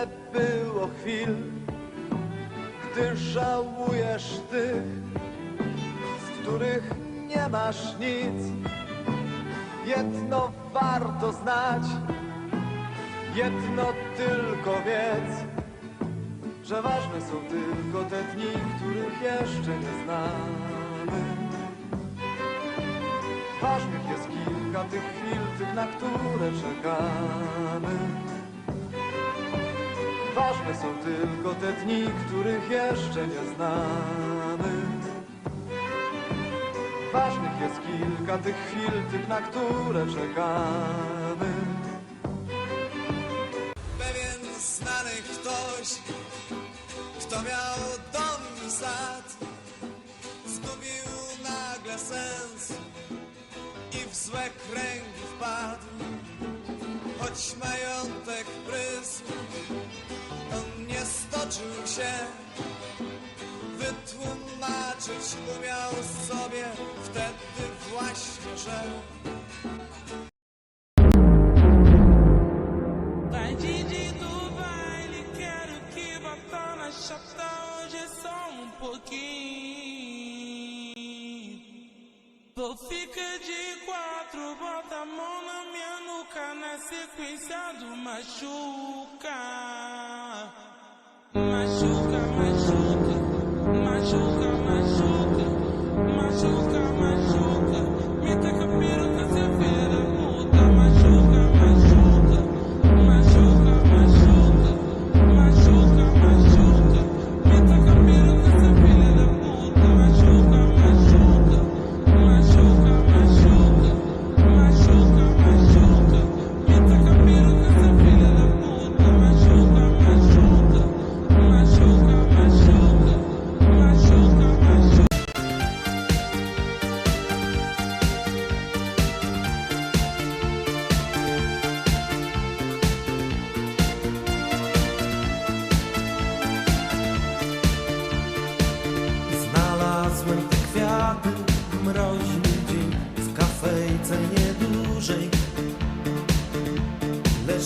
Ile było chwil, gdy żałujesz tych, z których nie masz nic. Jedno warto znać, jedno tylko wiedz, że ważne są tylko te dni, których jeszcze nie znamy. Ważnych jest kilka tych chwil, tych na które czekamy. Ważne są tylko te dni, których jeszcze nie znamy. Ważnych jest kilka tych chwil, tych na które czekamy. Pewien znany ktoś, kto miał dom i sad Zgubił nagle sens i w złe kręgi wpadł. Choć majątek pryzm nie stoczył się. Wytłumaczyć umiał sobie Wtedy właśnie, że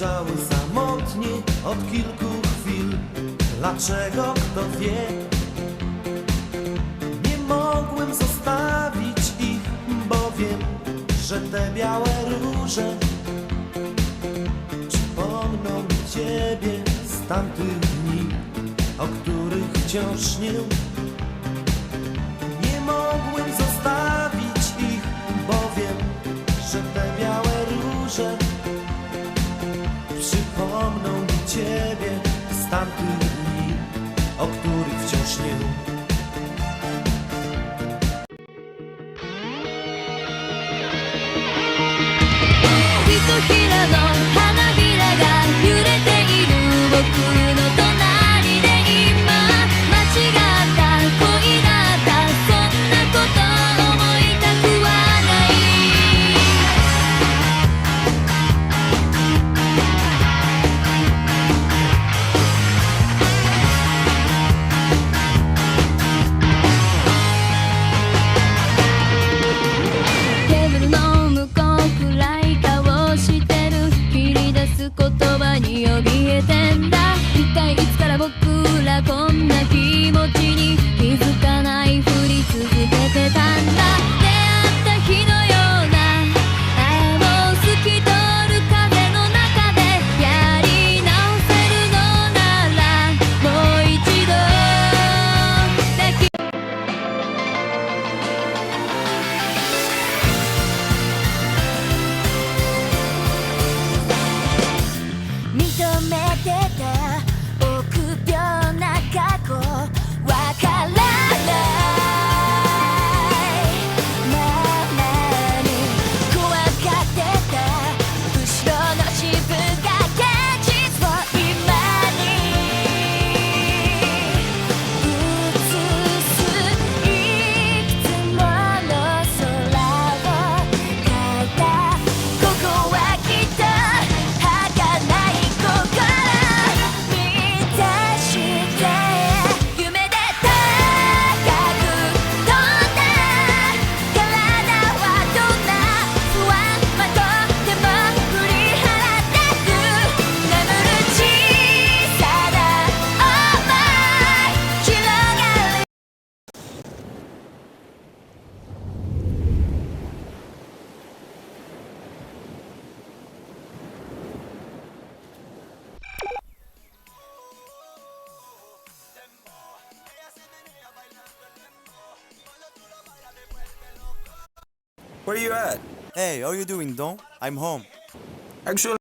leżały samotnie od kilku chwil. Dlaczego kto wie? Nie mogłem zostawić ich, bo wiem, że te białe róże przypomną ciebie z tamtych dni, o których wciąż nie. o których wciąż nie Where you at? Hey, how you doing, Don? I'm home. Actually,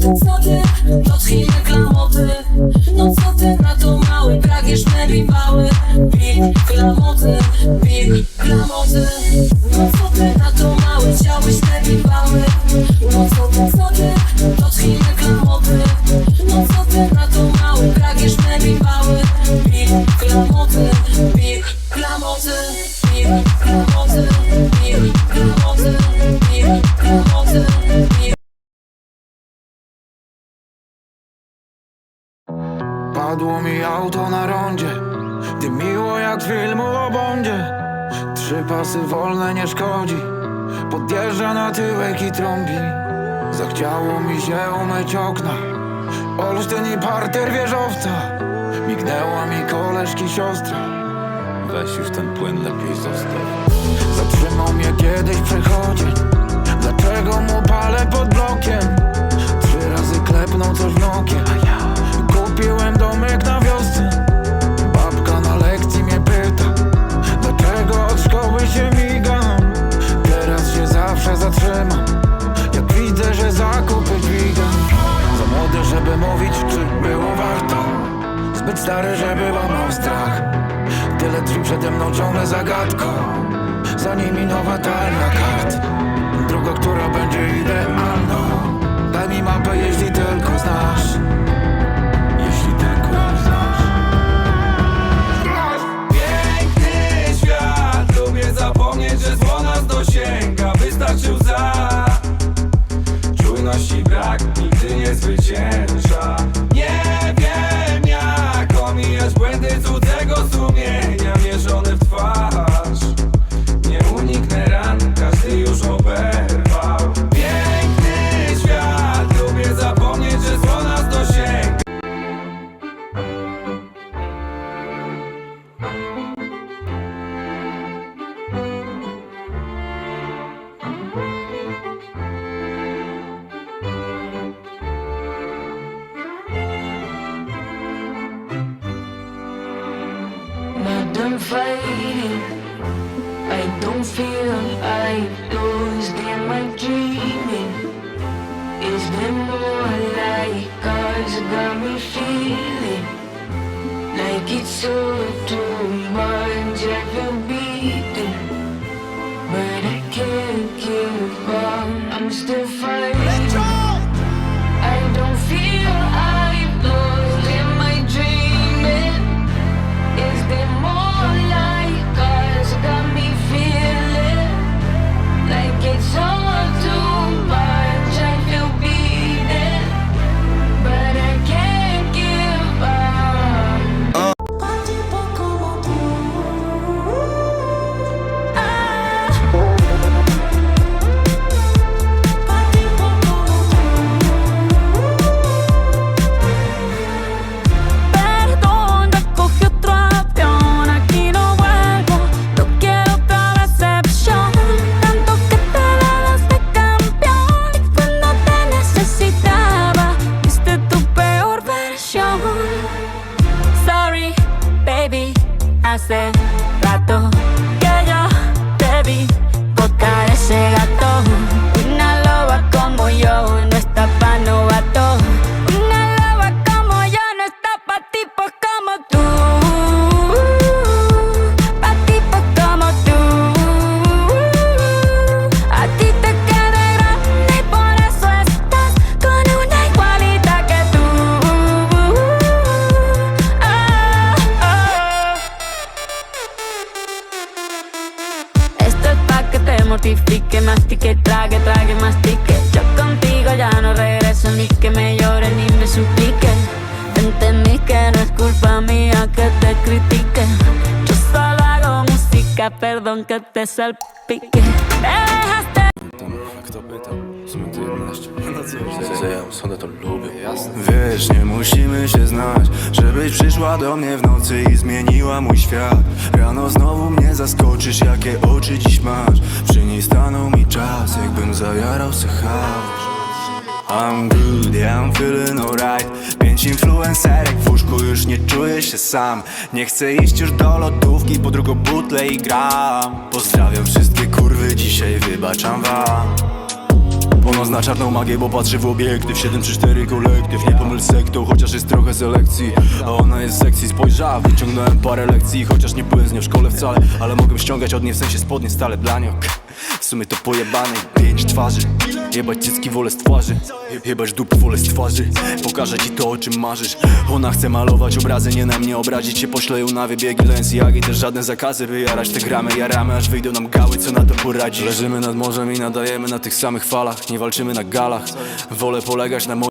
No co ty, co ty, dotknijmy klamoty No co ty na to mały, pragniesz me biwały Big klamoty, big klamoty No co ty na to mały, chciałbyś te biwały No co ty, co ty, dotknijmy klamoty No co ty na to mały, pragniesz me biwały Big klamoty, Padło mi auto na rondzie. Ty miło jak z filmu o Bondzie. Trzy pasy wolne nie szkodzi. Podjeżdża na tyłek i trąbi. Zachciało mi się umyć okna. Olsztyn i parter wieżowca. Mignęła mi koleżki siostra. Weź już ten płyn lepiej zostaw. Zatrzymał mnie kiedyś przechodzień Dlaczego mu palę pod blokiem? Trzy razy klepnął coś w nokie Kupiłem domek na wiosce. Babka na lekcji mnie pyta Dlaczego od szkoły się migam? Teraz się zawsze zatrzymam Jak widzę, że zakupy dźwigam. Za młody, żeby mówić, czy było warto? Zbyt stary, żeby łamał strach. Tyle drzwi przede mną ciągle zagadką. Za nimi nowa talia kart. Druga, która będzie idealną. Daj mi mapę, jeśli tylko znasz feel I lost in my dreaming. Is there more like cause got me feeling like it's so too yeah. Que te Kto pytał? W sumie to 11. No co? Ja to lubię. Jasne. Wiesz, nie musimy się znać Żebyś przyszła do mnie w nocy i zmieniła mój świat Rano znowu mnie zaskoczysz, jakie oczy dziś masz Przy niej stanął mi czas, jakbym zajarał se chaos I'm good, yeah, I'm feeling alright. Pięć influencerek w łóżku, już nie czuję się sam. Nie chcę iść już do lodówki, po drugą butlę i gram. Pozdrawiam wszystkie kurwy, dzisiaj wybaczam wam. Ono zna czarną magię, bo patrzy w obiektyw. 7 czy 4 kolektyw, nie pomyl sektą Chociaż jest trochę selekcji, a ona jest sekcji Spojrzała, wyciągnąłem parę lekcji. Chociaż nie byłem z nią w szkole wcale Ale mogłem ściągać od niej w sensie spodnie stale dla nią. W sumie to pojebane pięć twarzy Jebać cycki wolę z twarzy. Je- Jebać dupy wolę z twarzy. Pokażę ci to o czym marzysz. Ona chce malować obrazy, nie na mnie obrazić się. Poślę ją na wybiegi Lenciagi Też żadne zakazy, by jarać te gramy. Jaramy aż wyjdą nam gały, co na to poradzisz Leżymy nad morzem i nadajemy na tych samych falach. Nie walczymy na galach. Wolę polegać na moim